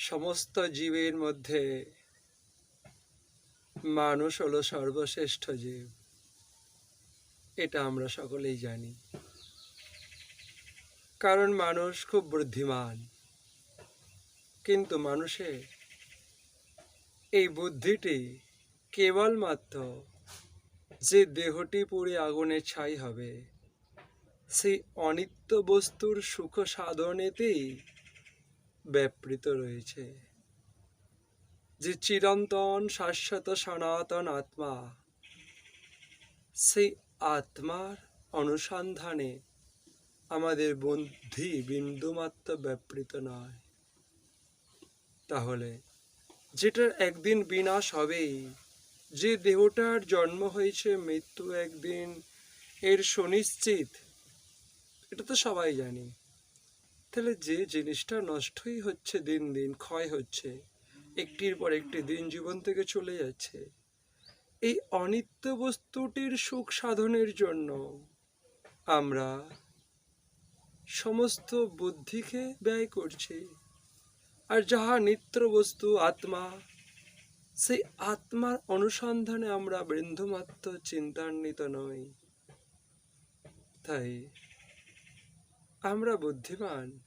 সমস্ত জীবের মধ্যে মানুষ হলো সর্বশ্রেষ্ঠ জীব। এটা আমরা সকলেই জানি। কারণ মানুষ খুব বুদ্ধিমান। কিন্তু মানুষের এই বুদ্ধিটি কেবলমাত্র যে দেহটি পুড়ে আগুনে ছাই হবে, সেই অনিত্য বস্তুর সুখ সাধনেতেই ব্যাপৃত রয়েছে। যে চিরন্তন শাশ্বত সনাতন আত্মা, সেই আত্মার অনুসন্ধানে আমাদের বুদ্ধি বিন্দুমাত্র ব্যাপৃত নয়। তাহলে যেটার একদিন বিনাশ হবেই, যে দেহটার জন্ম হয়েছে, মৃত্যু একদিন এর সুনিশ্চিত, এটা তো সবাই জানি। তাহলে যে জিনিসটা নষ্টই হচ্ছে দিন দিন, ক্ষয় হচ্ছে, একটির পর একটি দিন জীবন থেকে চলে যাচ্ছে, এই অনিত্য বস্তুটির সুখ সাধনের জন্য আমরা সমস্ত বুদ্ধিকে ব্যয় করছি। আর যাহা নিত্য বস্তু আত্মা, সেই আত্মার অনুসন্ধানে আমরা বৃন্দুমাত্র চিন্তান্বিত নই। তাই আমরা বুদ্ধিমান।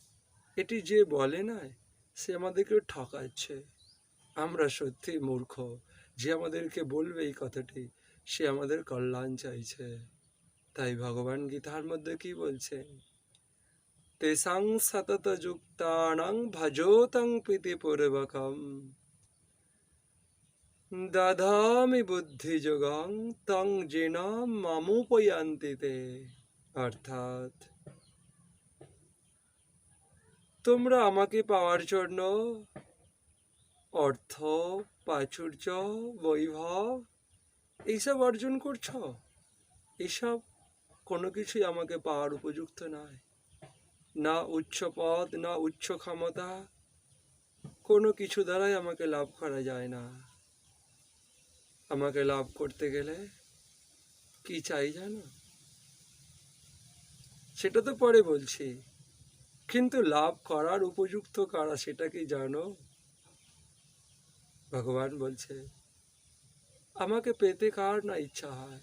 এটি যে বলে না সে আমাদেরকে ঠকাচ্ছে। আমরা সত্যি মূর্খ, যে আমাদেরকে বলবে এই কথাটি, সে আমাদের কল্যাণ চাইছে। তাই ভগবান গীতার মধ্যে কি বলছেন? তেসাং সতত যুক্তানাং ভজোতং প্রীতিপূর্বকম দধামি বুদ্ধি যোগং তং জেন মামুপয়ান্তি তে অর্থাৎ তোমরা আমাকে পাওয়ার জন্য অর্থ, প্রাচুর্য, বৈভব এইসব অর্জন করছ? এসব কোনো কিছুই আমাকে পাওয়ার উপযুক্ত নয়। না উচ্চ পদ, না উচ্চ ক্ষমতা, কোনো কিছু দ্বারাই আমাকে লাভ করা যায় না। আমাকে লাভ করতে গেলে কি চাই জানো? সেটা তো পরে বলছি। কিন্তু লাভ করার উপযুক্ত কারা সেটা কি জানো? ভগবান বলছে, আমাকে পেতে কার না ইচ্ছা হয়?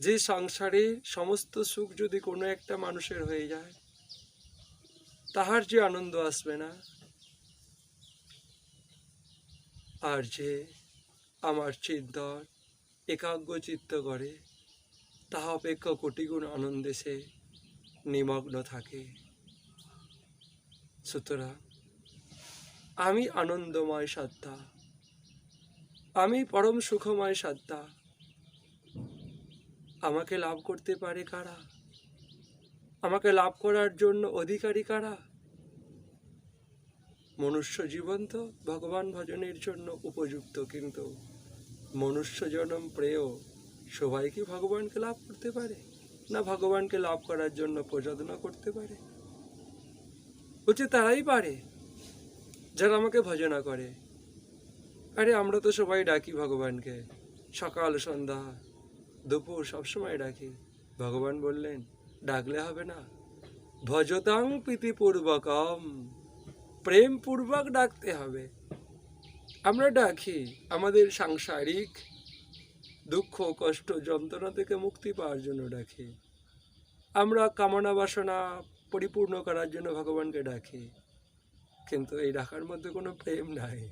যে সংসারে সমস্ত সুখ যদি কোনো একটা মানুষের হয়ে যায়, তাহার যে আনন্দ আসবে না? আর যে আমার চিন্তন একাগ্র চিত্ত করে, তাহা অপেক্ষা কোটি গুণ আনন্দে সে নিমগ্ন থাকে। সুতরাং আমি আনন্দময় সত্তা, আমি পরম সুখময় সত্তা। আমাকে লাভ করতে পারে কারা? আমাকে লাভ করার জন্য অধিকারী কারা? মনুষ্য জীবন তো ভগবান ভজনের জন্য উপযুক্ত, কিন্তু মনুষ্য জনম প্রেয়, সবাই কি ভগবানকে লাভ করতে পারে? না ভগবানকে লাভ করার জন্য প্রযোজনা করতে পারে? বলছে, তারাই পারে যারা আমাকে ভজনা করে। আরে, আমরা তো সবাই ডাকি ভগবানকে। সকাল, সন্ধ্যা, দুপুর সবসময় ডাকি। ভগবান বললেন, ডাকলে হবে না। ভজতাং প্রীতিপূর্বকম, প্রেমপূর্বক ডাকতে হবে। আমরা ডাকি আমাদের সাংসারিক দুঃখ, কষ্ট, যন্ত্রণা থেকে মুক্তি পাওয়ার জন্য ডাকি। আমরা কামনা বাসনা পরিপূর্ণ করার জন্য ভগবানকে ডাকি। কিন্তু এই ডাকার মধ্যে কোনো প্রেম নাই।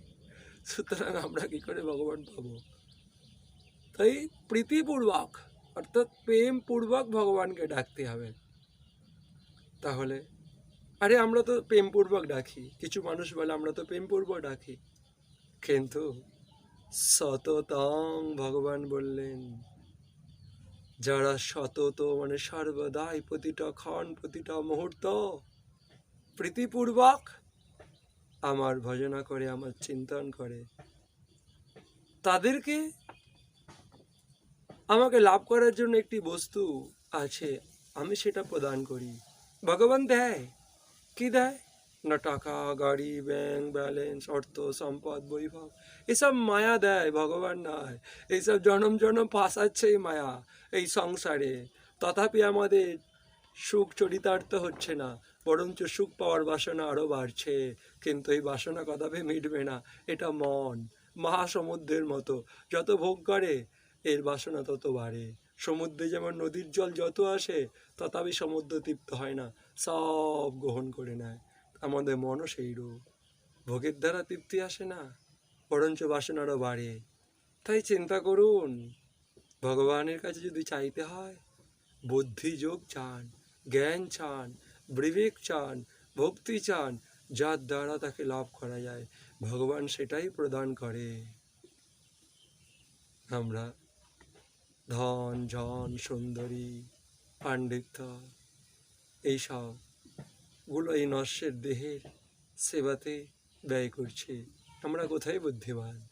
সুতরাং আমরা কি করে ভগবান পাবো? তাই প্রীতিপূর্বক, অর্থাৎ প্রেমপূর্বক ভগবানকে ডাকতে হবে। তাহলে, আরে আমরা তো প্রেমপূর্বক ডাকি। কিছু মানুষ বলে, আমরা তো প্রেমপূর্বক ডাকি। কিন্তু সততং ভগবান বললেন যারা সতত মানে সর্বদাই প্রতিটা ক্ষণ, প্রতিটা মুহূর্ত প্রীতিপূর্বক আমার ভজনা করে, আমার চিন্তন করে, তাদেরকে আমাকে লাভ করার জন্য একটি বস্তু আছে, আমি সেটা প্রদান করি। ভগবান দেয়? কি দেয়? না টাকা, গাড়ি ব্যাংক ব্যালেন্স অর্থ, সম্পদ, বৈভব, এসব মায়া দেয়, ভগবান নয়। এইসব জনম জনম ফাঁসাচ্ছে এই মায়া, এই সংসারে। তথাপি আমাদের সুখ চরিতার্থ হচ্ছে না, বরঞ্চ সুখ পাওয়ার বাসনা আরও বাড়ছে। কিন্তু এই বাসনা কদাপি মিটবে না, এটা মন, মহাসমুদ্রের মতো। যত ভোগ করে, এর বাসনা তত বাড়ে। সমুদ্রে যেমন নদীর জল যত আসে, তথাপি সমুদ্র তৃপ্ত হয় না, সব গ্রহণ করে নেয়। আমাদের মনও সেই রূপ। ভোগের দ্বারা তৃপ্তি আসে না, বরঞ্চ বাসনারও বাড়ে। তাই চিন্তা করুন, ভগবানের কাছে যদি চাইতে হয়, বুদ্ধি যোগ চান, জ্ঞান চান, বিবেক চান, ভক্তি চান, যার দ্বারা তাকে লাভ করা যায়, ভগবান সেটাই প্রদান করে। আমরা ধন ঝন সুন্দরী, পাণ্ডিত্য, এইসব গুলো এই নস্যের দেহের সেবাতে ব্যয় করছি। আমরা কোথায় বুদ্ধিমান?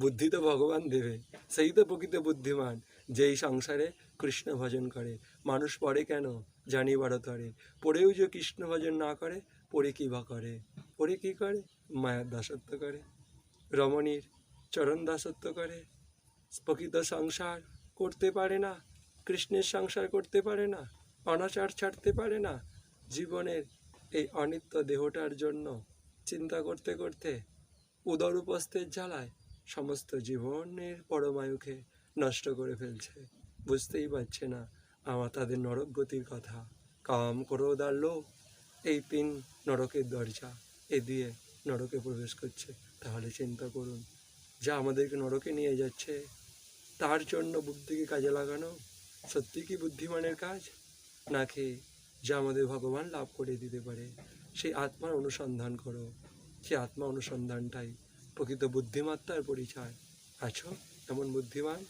বুদ্ধি তো ভগবান দেবে, সেই তো প্রকৃত বুদ্ধিমান, যেই সংসারে কৃষ্ণ ভজন করে। মানুষ পড়ে কেন? জানিবার তরে পড়েও যে কৃষ্ণ ভজন না করে, পড়ে কী বা করে? পড়ে কী করে? মায়ার দাসত্ব করে। রমণীর চরণ দাসত্ব করে। প্রকৃত সংসার করতে পারে না, কৃষ্ণের সংসার করতে পারে না, অনাচার ছাড়তে পারে না, জীবনের এই অনিত্য দেহটার জন্য চিন্তা করতে করতে উদর উপস্থের জ্বালায় সমস্ত জীবনের পরমায়ুকে নষ্ট করে ফেলছে। বুঝতেই পারছে না আমার তাদের নরক গতির কথা। কাম ক্রোধ আর লোভ। এই তিন নরকের দরজা এ দিয়ে নরকে প্রবেশ করছে। তাহলে চিন্তা করুন, যা আমাদেরকে নরকে নিয়ে যাচ্ছে, তার জন্য বুদ্ধিকে কাজে লাগানো সত্যি কি বুদ্ধিমানের কাজ? নাকি যা আমাদের ভগবান লাভ করে দিতে পারে। সেই আত্মার অনুসন্ধান করো। সেই আত্মা অনুসন্ধানটাই প্রকৃত বুদ্ধিমত্তার পরিচয়। আছো? এমন বুদ্ধিমান?